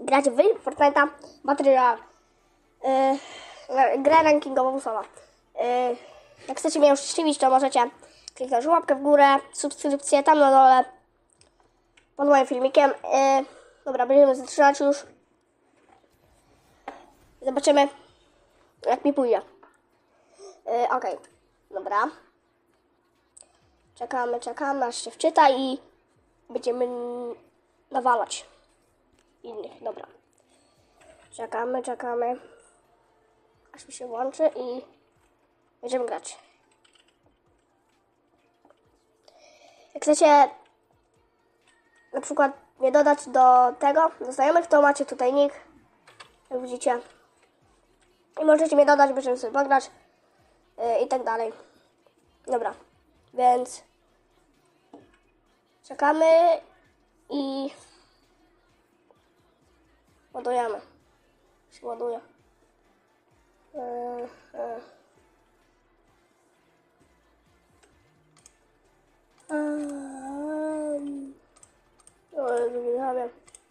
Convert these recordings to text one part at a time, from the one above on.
gracie w Fortnite'a Battle Royale. Yy, grę rankingową solo. Yy, jak chcecie mnie uszczęśliwić, to możecie kliknąć łapkę w górę, subskrypcję tam na dole pod moim filmikiem. Yy, dobra, będziemy zaczynać już. Zobaczymy, jak mi pójdzie. Yy, Okej, dobra. Czekamy, czekamy, aż się wczyta i będziemy nawalać innych. Dobra. Czekamy, czekamy, aż mi się włączy i będziemy grać. Jak chcecie na przykład mnie dodać do tego, do znajomych, to macie tutaj nick, jak widzicie. I możecie mnie dodać, będziemy sobie pograć yy, i tak dalej. Dobra, więc czekamy i ładujemy. Się ładuje. Yy, yy.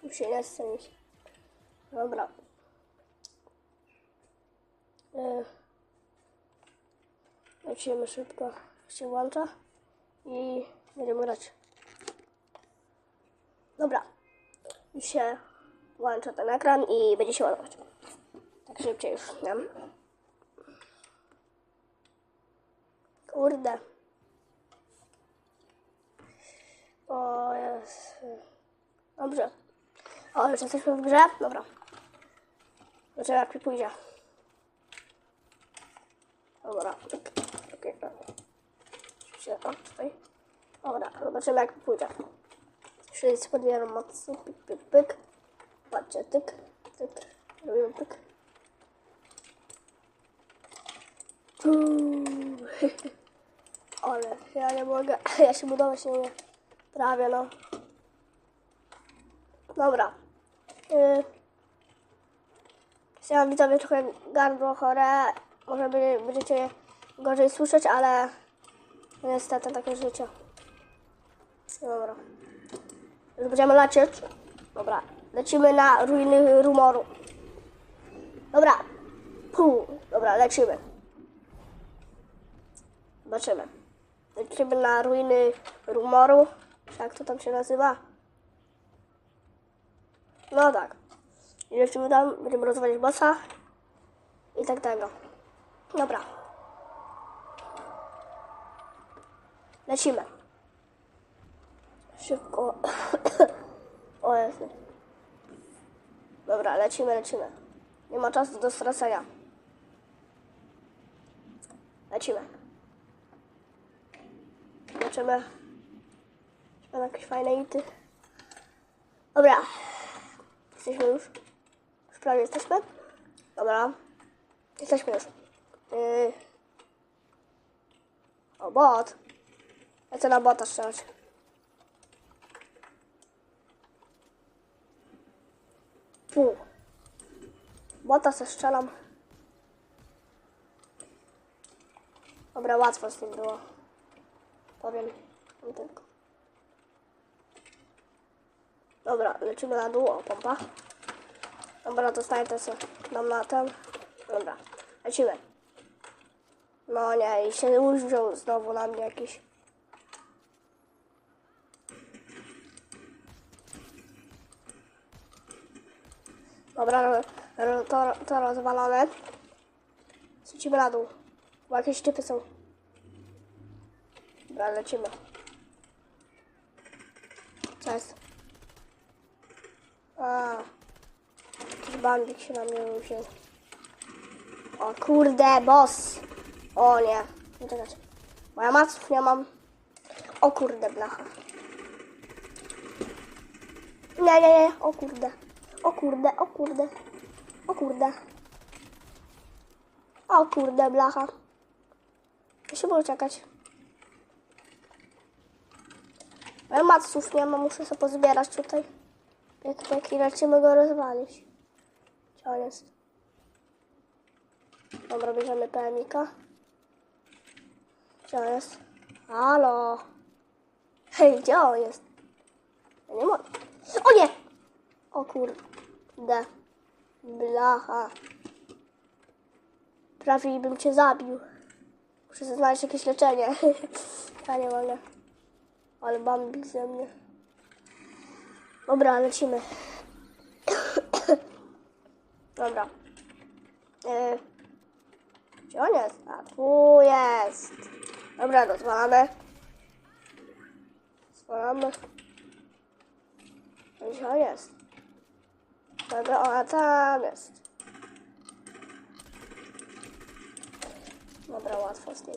Już się nie chce mi. Dobra. Yy. Lecimy szybko. Się włącza i będziemy grać. Dobra. Już się włącza ten ekran i będzie się ładować. Tak szybciej już, nie? Kurde. O jest. Dobrze. O, już jesteśmy w grze? Dobra. Zobaczymy jak mi pójdzie. Dobra. Okej, okay. Dobra, zobaczymy jak pójdzie. Wszyscy podbieram mocno. Pyk, pyk, pyk. Patrzcie, tyk, tyk. Robimy pyk. Uuu. Ale ja nie mogę. Ja się budować nie. Prawie no. Dobra. Chciałam widzowie trochę gardło chore. Może będziecie gorzej słyszeć, ale niestety takie życie. Dobra. Już będziemy lecieć. Dobra. Lecimy na ruiny rumoru. Dobra. Pół. Dobra, lecimy. Zobaczymy. Lecimy na ruiny rumoru. Jak to tam się nazywa? No tak. I lecimy tam, będziemy rozwalić bossa. I tak tego. Dobra. Lecimy. Szybko. o Jezu. Dobra, lecimy, lecimy. Nie ma czasu do stracenia. Lecimy. Zobaczymy. Czy mam jakieś fajne ity. Dobra. Jesteśmy już. Już prawie jesteśmy. Dobra. Jesteśmy już. Yy. O, bot. Lecę na bota strzelać. Pół. Bota se strzelam. Dobra, łatwo z tym było. Powiem wam tylko. Dobra, lecimy na dół, o pompa. Dobra, dostaję to co nam na ten. Dobra, lecimy. No nie, i się użył znowu na mnie jakiś. Dobra, to, to rozwalone. Lecimy na dół. Bo jakieś typy są. Dobra, lecimy. Co jest? A, jakiś bandik się na mnie wziął. O kurde, boss. O nie. Nie czekać. Bo ja maców nie mam. O kurde, blacha. Nie, nie, nie. O kurde. O kurde, o kurde. O kurde. O kurde, blacha. Boję czekać. Ja maców nie mam, muszę sobie pozbierać tutaj. Jak tak i lecimy go rozwalić. Gdzie on jest? Dobra, bierzemy PMika. Gdzie on jest? Halo? Hej, gdzie on jest? Nie mogę. O nie! O kur... D. Blacha. Prawie bym cię zabił. Muszę znaleźć jakieś leczenie. ja nie mogę. Ale bambik ze mnie. Dobra, lecimy. Dobra. Yy. Gdzie on jest? A, tu jest. Dobra, rozwalamy. Zwalamy. Gdzie on jest? Dobra, ona tam jest. Dobra, łatwo z tym.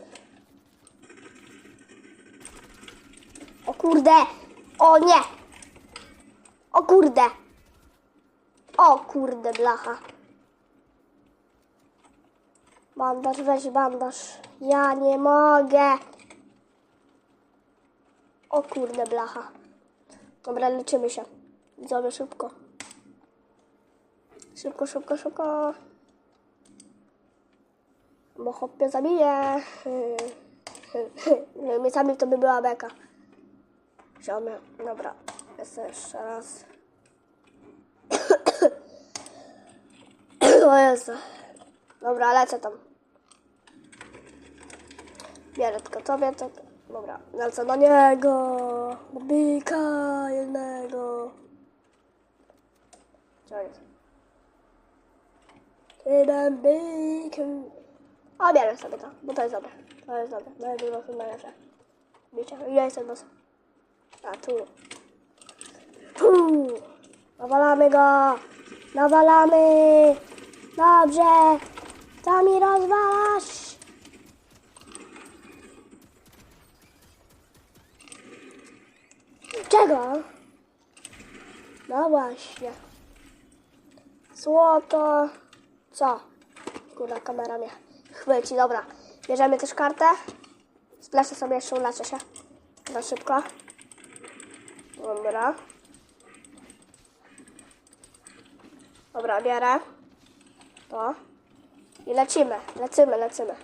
O kurde! O nie! O kurde! O kurde, blacha. Bandaż, weź bandaż. Ja nie mogę. O kurde, blacha. Dobra, leczymy się. Widzowie, szybko. Szybko, szybko, szybko. Bo chłopie zabije. Nie, mnie sami to by była beka. Ziomy, dobra. Jest jeszcze raz. o Jezu. Dobra, lecę tam. Bierę tylko tobie, to... Dobra, lecę do niego. Bika jednego. Co jest? Bambiku. O, bierę sobie to, bo to jest dobre. To jest dobre. No jest dobre, najlepsze. Wiecie, ile jest boss? A, tu. Tu. Nawalamy go. Nawalamy. Dobrze. Co mi rozwalasz? Czego? No właśnie. Złoto. Co? Kurwa, kamera mnie chwyci. Dobra. Bierzemy też kartę. Spleszę sobie jeszcze, uleczę się. Na szybko. Dobra. Dobra, bierę. To. I lecimy, lecimy, lecimy.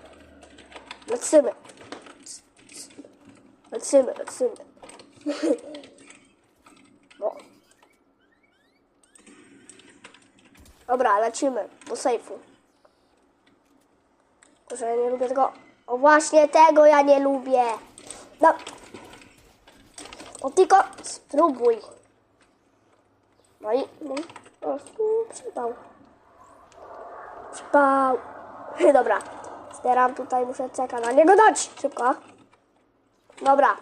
Lecimy. Lecimy, lecimy. No. Dobra, lecimy do sejfu. Kurczę, ja nie lubię tego. O właśnie tego ja nie lubię. No. No tylko spróbuj. No i no, o, przypał. Przypał. Dobra. Zbieram tutaj, muszę czekać na niego dać. Szybko. Dobra.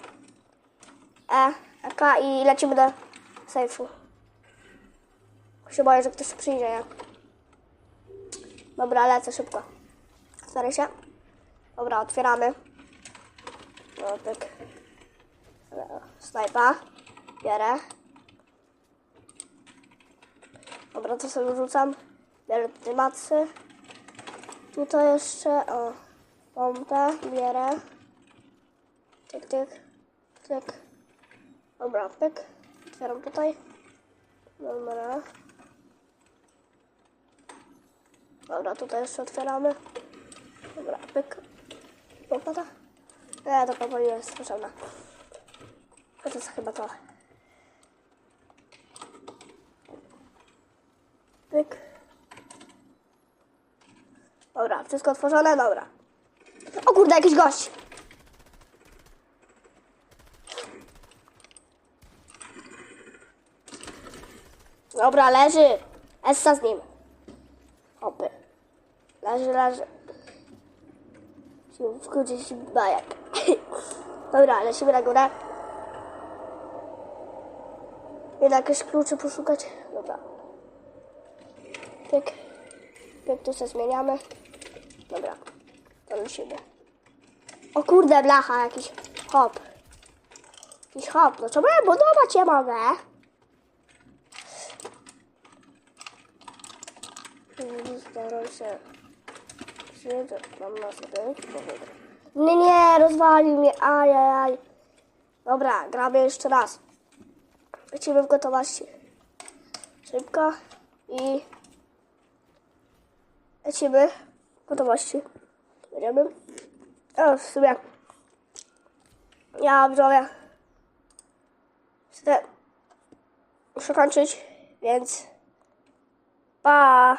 E, Eka i lecimy do sejfu. Się boję, że ktoś przyjdzie, nie? Dobra, lecę szybko. Stary się. Dobra, otwieramy. No, tak. Snajpa. Bierę. Dobra, to sobie rzucam. Bierę tutaj macy. Tutaj jeszcze, o, pompę bierę. Tyk, tyk, tyk. Dobra, pyk. Otwieram tutaj. Dobra. Dobra, tutaj jeszcze otwieramy. Dobra, pyk. Pompa ta? Nie, to nie jest potrzebna. To jest chyba to. Pyk. Dobra, wszystko otworzone? Dobra. O kurde, jakiś gość! Dobra, leży. Essa z nim. Hopy. Leży, leży. Się bajak. Dobra, lecimy na górę. Jednak jakieś klucze poszukać. Dobra. Pyk. Pyk, tu się zmieniamy. Dobra. To lecimy. O kurde, blacha jakiś. Hop. Jakiś hop. No czemu ja budować nie mogę? Staram się. Siedzę, mam. Nie, nie, rozwalił mnie. Ajajaj. Dobra, gramy jeszcze raz. Lecimy w gotowości. Szybko. I lecimy w gotowości. Będziemy. O, w sumie. Ja widzowie. Chcę muszę kończyć, więc Pa!